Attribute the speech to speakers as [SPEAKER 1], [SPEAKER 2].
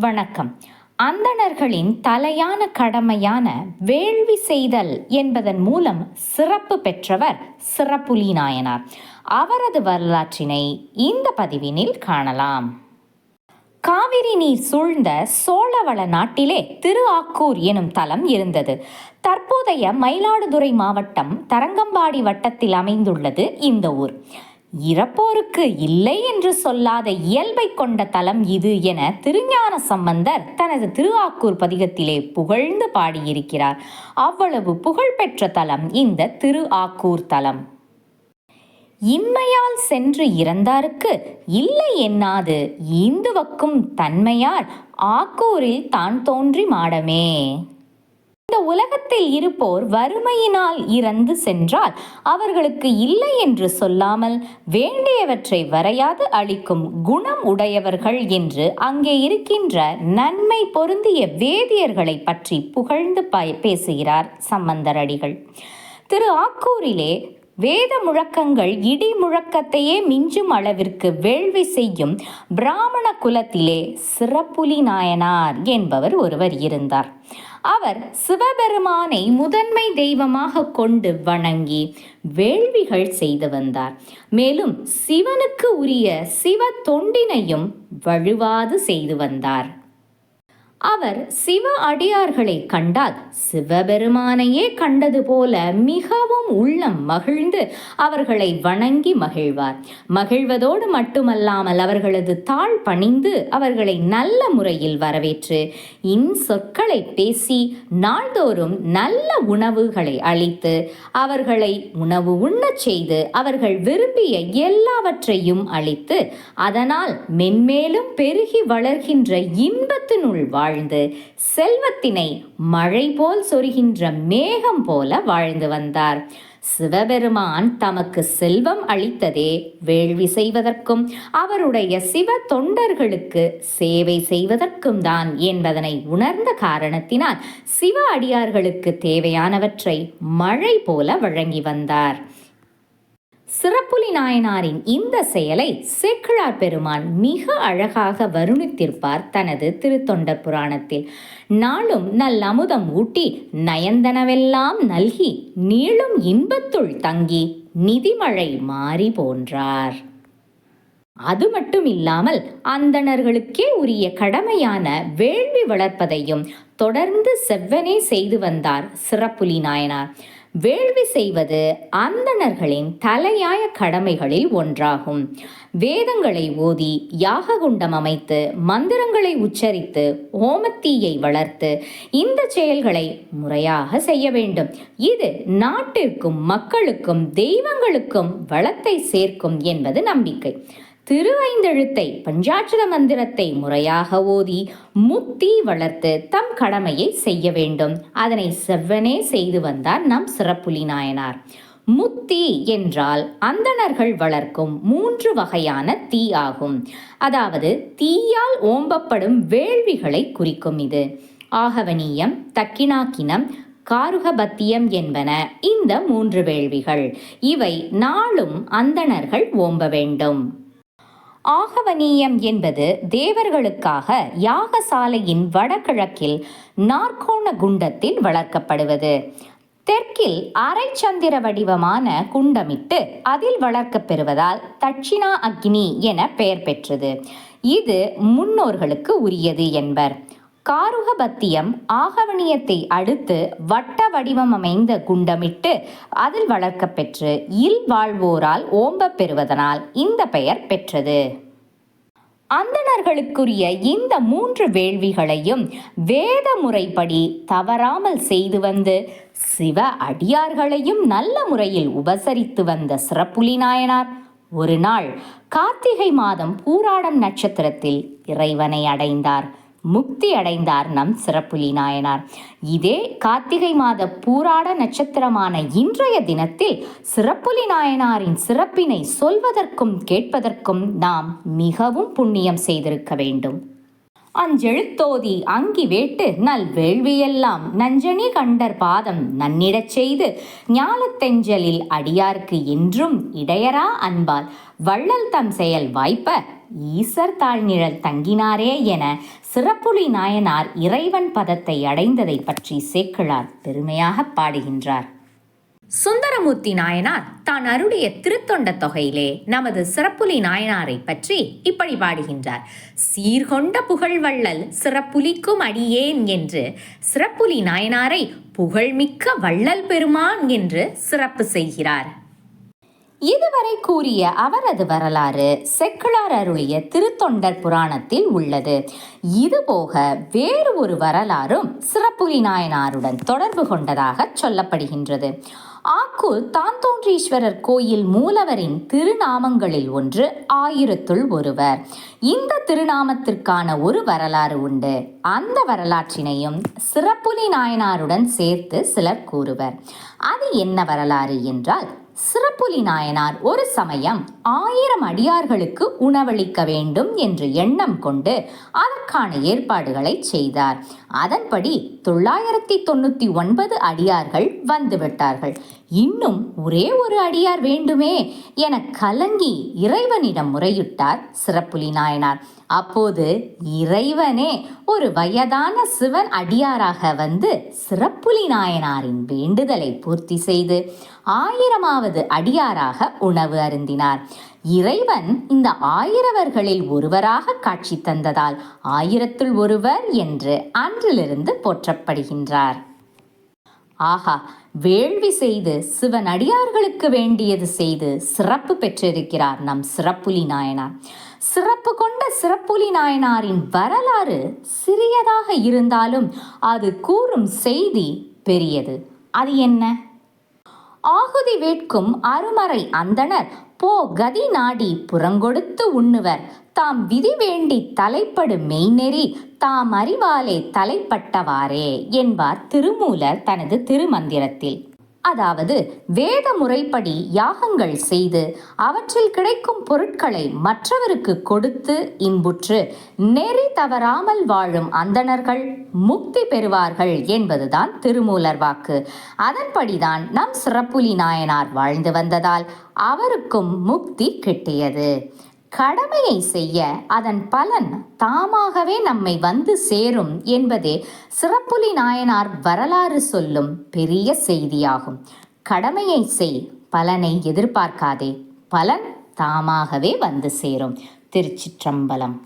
[SPEAKER 1] வணக்கம். அந்தணர்களின் தலையான கடமையான வேள்வி செய்தல் என்பதன் மூலம் சிறப்பு பெற்றவர் சிறப்புலி நாயனார். அவரது வரலாற்றினை இந்த பதிவினில் காணலாம். காவிரி நீர் சூழ்ந்த சோழவள நாட்டிலே திரு ஆக்கூர் எனும் தலம் இருந்தது. தற்போதைய மயிலாடுதுறை மாவட்டம் தரங்கம்பாடி வட்டத்தில் அமைந்துள்ளது இந்த ஊர். இறப்போருக்கு இல்லை என்று சொல்லாத இயல்பை கொண்ட தலம் இது என திருஞான சம்பந்தர் தனது திருவாக்கூர் பதிகத்திலே புகழ்ந்து பாடியிருக்கிறார். அவ்வளவு புகழ்பெற்ற தலம் இந்த திரு ஆக்கூர் தலம். இன்மையால் சென்று இறந்தாருக்கு இல்லை என்னாது? ஈந்துவக்கும் தன்மையார் ஆக்கூரில் தான் தோன்றி மாடமே. இந்த உலகத்தில் இருப்போர் வறுமையினால் இறந்து சென்றால் அவர்களுக்கு இல்லை என்று சொல்லாமல் வேண்டியவற்றை வரையாது அளிக்கும் குணம் உடையவர்கள் என்று அங்கே இருக்கின்ற நன்மை பொருந்திய வேதியர்களை பற்றி புகழ்ந்து பேசுகிறார் சம்பந்தரடிகள். திரு ஆக்கூரிலே வேத முழக்கங்கள் இடி முழக்கத்தையே மிஞ்சும் அளவிற்கு வேள்வி செய்யும் பிராமண குலத்திலே சிறப்புலி நாயனார் என்பவர் ஒருவர் இருந்தார். அவர் சிவபெருமானை முதன்மை தெய்வமாக கொண்டு வணங்கி வேள்விகள் செய்து வந்தார். மேலும் சிவனுக்கு உரிய சிவ தொண்டினையும் வழுவாது செய்து வந்தார். அவர் சிவ அடியார்களை கண்டால் சிவபெருமானையே கண்டது போல மிகவும் உள்ளம் மகிழ்ந்து அவர்களை வணங்கி மகிழ்வார். மகிழ்வதோடு மட்டுமல்லாமல் அவர்களது தாழ் பணிந்து அவர்களை நல்ல முறையில் வரவேற்று இன் சொற்களை பேசி நாள்தோறும் நல்ல உணவுகளை அளித்து அவர்களை உணவு உண்ணச் செய்து அவர்கள் விரும்பிய எல்லாவற்றையும் அளித்து அதனால் மென்மேலும் பெருகி வளர்கின்ற இன்பத்தினுள் வாழ் வாழ்ந்து செல்வத்தினை மழை போல் சொரிகின்ற மேகம் போல வாழ்ந்து வந்தார். சிவபெருமான் தமக்கு செல்வம் அளித்ததே வேள்வி செய்வதற்கும் அவருடைய சிவ தொண்டர்களுக்கு சேவை செய்வதற்கும் தான் என்பதனை உணர்ந்த காரணத்தினால் சிவ அடியார்களுக்கு தேவையானவற்றை மழை போல வழங்கி வந்தார். சிறப்புலி நாயனாரின் இந்த செயலை சேக்கிழார் பெருமான் மிக அழகாக வருணித்திருப்பார் தனது திருத்தொண்டர் புராணத்தில். நாளும் நல் அமுதம் ஊட்டி நயந்தனவெல்லாம் நல்கி நீளும் இன்பத்துள் தங்கி நிதிமழை மாறி போன்றார். அது மட்டும் இல்லாமல் அந்தணர்களுக்கே உரிய கடமையான வேள்வி வளர்ப்பதையும் தொடர்ந்து செவ்வனே செய்து வந்தார் சிறப்புலி நாயனார். வேள்வி செய்வது அந்தணர்களின் தலையாய கடமைகளில் ஒன்றாகும். வேதங்களை ஓதி யாககுண்டம் அமைத்து மந்திரங்களை உச்சரித்து ஓமத்தீயை வளர்த்து இந்த செயல்களை முறையாக செய்ய வேண்டும். இது நாட்டிற்கும் மக்களுக்கும் தெய்வங்களுக்கும் வளத்தை சேர்க்கும் என்பது நம்பிக்கை. திருவைந்தெழுத்தை பஞ்சாட்சர மந்திரத்தை முறையாக ஓதி முத்தி வளர்த்து தம் கடமையை செய்ய வேண்டும். அதனை செவ்வனே செய்து வந்தார் நம் சிறப்புலி நாயனார். முத்தி என்றால் அந்தணர்கள் வளர்க்கும் மூன்று வகையான தீ ஆகும். அதாவது தீயால் ஓம்பப்படும் வேள்விகளை குறிக்கும் இது. ஆகவனீயம் தக்கினாக்கினம் காருகபத்தியம் என்பன இந்த மூன்று வேள்விகள். இவை நாளும் அந்தணர்கள் ஓம்ப வேண்டும். ஆகவனீயம் என்பது தேவர்களுக்காக யாகசாலையின் வடகிழக்கில் நாற்கோண குண்டத்தில் வளர்க்கப்படுவது. தெற்கில் அரைச்சந்திர வடிவமான குண்டமிட்டு அதில் வளர்க்கப் பெறுவதால் தட்சிணா அக்னி என பெயர் பெற்றது. இது முன்னோர்களுக்கு உரியது என்பர். காருகபத்தியம் ஆகவணியத்தை அடுத்து வட்ட வடிவம் அமைந்த குண்டமிட்டு அதில் வளர்க்கப்பெற்று இல் வாழ்வோரால் ஓம்பப் பெறுவதனால் இந்த பெயர் பெற்றது. அந்தணர்களுக்குரிய இந்த மூன்று வேள்விகளையும் வேத முறைப்படி தவறாமல் செய்து வந்து சிவ அடியார்களையும் நல்ல முறையில் உபசரித்து வந்த சிறப்புலி நாயனார். ஒரு நாள் கார்த்திகை மாதம் பூராடம் நட்சத்திரத்தில் இறைவனை அடைந்தார். முக்தி அடைந்தார் நம் சிறப்புலி நாயனார். இதே கார்த்திகை மாத பூராட நட்சத்திரமான இன்றைய தினத்தில் சிறப்புலி நாயனாரின் சிறப்பினை சொல்வதற்கும் கேட்பதற்கும் நாம் மிகவும் புண்ணியம் செய்திருக்க வேண்டும். அஞ்செழுத்தோதி அங்கி வேட்டு நல் வேள்வியெல்லாம். நஞ்சனி கண்டர் பாதம் நன்னிடச் செய்து ஞாலத்தெஞ்சலில் அடியார்க்கு என்றும் இடையரா அன்பால். வள்ளல் தம் செயல் வாய்ப்ப ஈசர் தாழ்நிழல் தங்கினாரே என சிறப்புலி நாயனார் இறைவன் பதத்தை அடைந்ததை பற்றி சேக்கிழார் பெருமையாக பாடுகின்றார். சுந்தரமூர்த்தி நாயனார் தான் அருளிய திருத்தொண்ட தொகையிலே நமது சிறப்புலி நாயனாரை பற்றி இப்படி பாடுகின்றார். சீர்கொண்ட புகழ்வள்ளல் சிறப்புலிக்கும் அடியேன் என்று சிறப்புலி நாயனாரை புகழ்மிக்க வள்ளல் பெருமான் என்று சிறப்பு செய்கிறார். இதுவரை கூறிய அவரது வரலாறு செக்குளார் அருளிய திருத்தொண்டர் புராணத்தில் உள்ளது. இதுபோக வேறு ஒரு வரலாறும் சிறப்புலி நாயனாருடன் தொடர்பு கொண்டதாக சொல்லப்படுகின்றது. ஆக்கூர் தாந்தோன்றீஸ்வரர் கோயில் மூலவரின் திருநாமங்களில் ஒன்று ஆயிரத்துள் ஒருவர். இந்த திருநாமத்திற்கான ஒரு வரலாறு உண்டு. அந்த வரலாற்றினையும் சிறப்புலி நாயனாருடன் சேர்த்து சிலர் கூறுவர். அது என்ன வரலாறு என்றால் சிறப்புலி நாயனார் ஒரு சமயம் ஆயிரம் அடியார்களுக்கு உணவளிக்க வேண்டும் என்று எண்ணம் கொண்டு அதற்கான ஏற்பாடுகளை செய்தார். அதன்படி தொள்ளாயிரத்தி தொண்ணூற்றி ஒன்பது அடியார்கள் வந்துவிட்டார்கள் இன்னும் ஒரே ஒரு அடியார் வேண்டுமே என கலங்கி இறைவனிடம் முறையிட்டார் சிறப்புலி நாயனார். அப்போது இறைவனே ஒரு வயதான சிவன் அடியாராக வந்து சிறப்புலி நாயனாரின் வேண்டுதலை பூர்த்தி செய்து ஆயிரமாவது அடியாராக உணவு அருந்தினார். இறைவன் இந்த ஆயிரவர்களில் ஒருவராக காட்சி தந்ததால் ஆயிரத்துள் ஒருவர் என்று அன்றிலிருந்து போற்றப்படுகின்றார். ஆஹா வேள்வி செய்து சிவன் அடியார்களுக்கு வேண்டியது செய்து சிறப்பு பெற்றிருக்கிறார் நம் சிறப்புலி நாயனார். சிறப்பு கொண்ட சிறப்புலி நாயனாரின் வரலாறு சிறியதாக இருந்தாலும் அது கூறும் செய்தி பெரியது. அது என்ன? ஆகுதி வேட்கும் அருமறை அந்தணர். போ கதி நாடி புறங்கொடுத்து உண்ணுவர். தாம் விதி வேண்டி தலைப்படு மெய்நெறி. தாம் அறிவாலே தலைப்பட்டவாறே என்பார் திருமூலர் தனது திருமந்திரத்தில். அதாவது வேத முறைப்படி யாகங்கள் செய்து அவற்றில் கிடைக்கும் பொருட்களை மற்றவருக்கு கொடுத்து இன்புற்று நெறி தவறாமல் வாழும் அந்தணர்கள் முக்தி பெறுவார்கள் என்பதுதான் திருமூலர் வாக்கு. அதன்படிதான் நம் சிறப்புலி நாயனார் வாழ்ந்து வந்ததால் அவருக்கும் முக்தி கிட்டியது. கடமையை செய்ய அதன் பலன் தாமாகவே நம்மை வந்து சேரும் என்பதே சிறப்புலி நாயனார் வரலாறு சொல்லும் பெரிய செய்தியாகும். கடமையை செய் பலனை எதிர்பார்க்காதே. பலன் தாமாகவே வந்து சேரும். திருச்சிற்றம்பலம்.